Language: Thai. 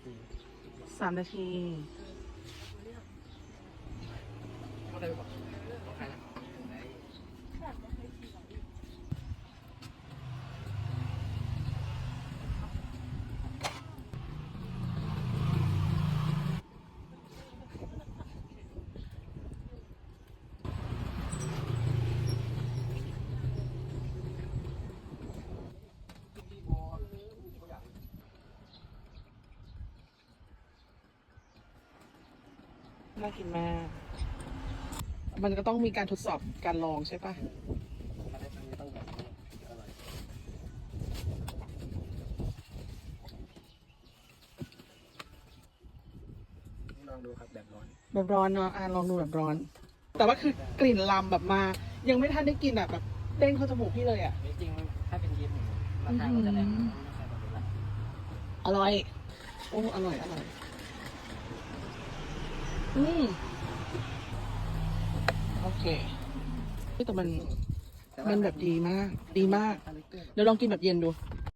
าที สามนาที น่ากินมาก มันก็ต้องมีการทดสอบการลองใช่ปะอะไรตรงนี้ต้องแบบนี้อร่อยนี่ลองดูครับแบบร้อน แบบร้อนเนาะอะลองดูแบบร้อน แต่ว่าคือกลิ่นลำแบบมา ยังไม่ทันได้กินอะแบบเด้งเข้าจมูกพี่เลยอะ จริงๆมันถ้าเป็นยีสต์เนี่ยราคาก็จะแรงไม่ใช่แบบนี้ละอร่อย โอ้ อร่อย อร่อย อืมโอเคเฮ้ยแต่มันแต่ว่ามันแบบดีมาก ดีมากคาแรคเตอร์เดี๋ยวลองกินแบบเย็นดู